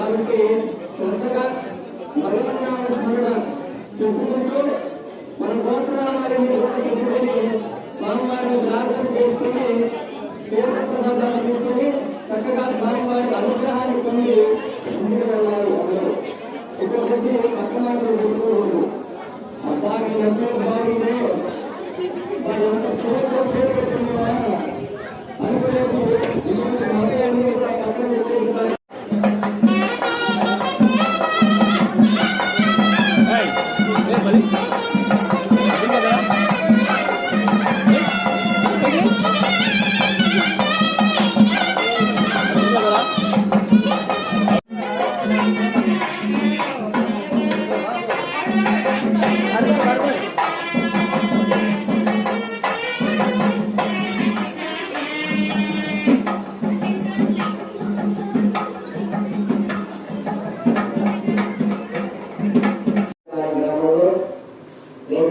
కాబట్టి శ్రద్ధగా భగవన్నామ స్మరణ చెప్పుకుంటూ మన గోత్రామారి చెప్పుకొని స్వామివారిని ప్రార్థన చేసుకుని తీర్థ ప్రసాదాలు తీసుకుని చక్కగా స్వామివారి అనుగ్రహాన్ని పొంది ముందుకు వెళ్ళాలి అందరూ. ఇక్కడ వచ్చి పక్క మాటలు చెప్పుకోకూడదు. అబ్బాయి నమ్మే బాగుందే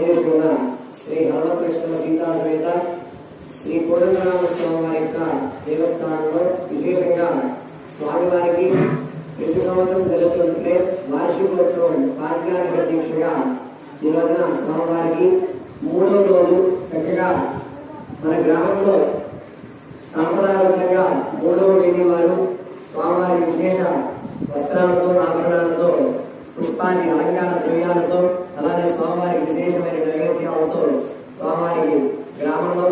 తెలియజేసుకున్న శ్రీ రామకృష్ణ సీతాశ్వేత శ్రీ కోదండరామ స్వామి వారి యొక్క దేవస్థానంలో విశేషంగా స్వామివారికి ప్రతి సంవత్సరం జరుగుతుంటే వార్షికోత్సవం పాత్యానికి అధ్యక్షంగా ఈ రోజున స్వామివారికి మూడో రోజు చక్కగా మన గ్రామంలో సాంప్రదాయబద్ధంగా మూడవ రెడ్డి వారు స్వామివారి విశేష వస్త్రాలతో ఆభరణాలతో పుష్పాన్ని అలంకార ద్రవ్యాలతో విశేషమైన నైవేద్యాలతో స్వామివారికి గ్రామంలో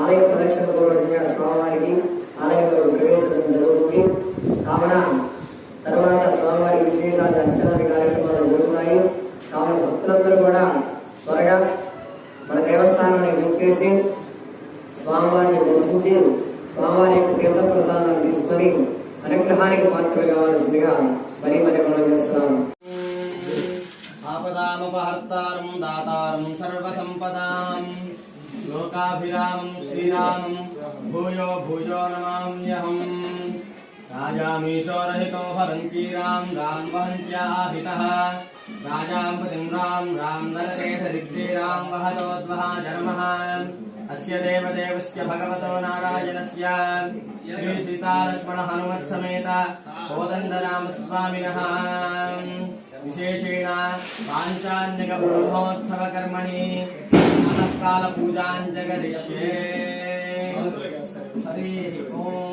ఆలయ ప్రదక్షిణ పూర్వకంగా స్వామివారికి ఆలయంలో ప్రవేశించడం జరుగుతుంది. కావున తర్వాత స్వామివారి విశేష దర్శనాది కార్యక్రమాలు జరుగుతున్నాయి కావున భక్తులందరూ కూడా త్వరగా మన దేవస్థానాన్ని విచ్చేసి స్వామివారిని దర్శించి స్వామివారి యొక్క తీర్థ ప్రసాదాన్ని తీసుకొని అనుగ్రహానికి పాత్రలు కావాల్సిందిగా మరి दातारं सर्वसम्पदां। लोकाभिरामं भूयो भूयो नमाम्यहम् राजामीशो रहितो हरन्ती वहन्त्याहितः राजां पतिं रां रां नररेधरिग्धे रां वहतोद्वहा जनमः। अस्य देवदेवस्य भगवतो नारायणस्य। श्रीसीतालक्ष्मणहनुमत्समेत कोदण्डरामस्वामिनः। విశేషేణ పాంచాన్యక బ్రహ్మోత్సవ కర్మణి ప్రాతకాల పూజాం జగరిష్యే హరి ఓం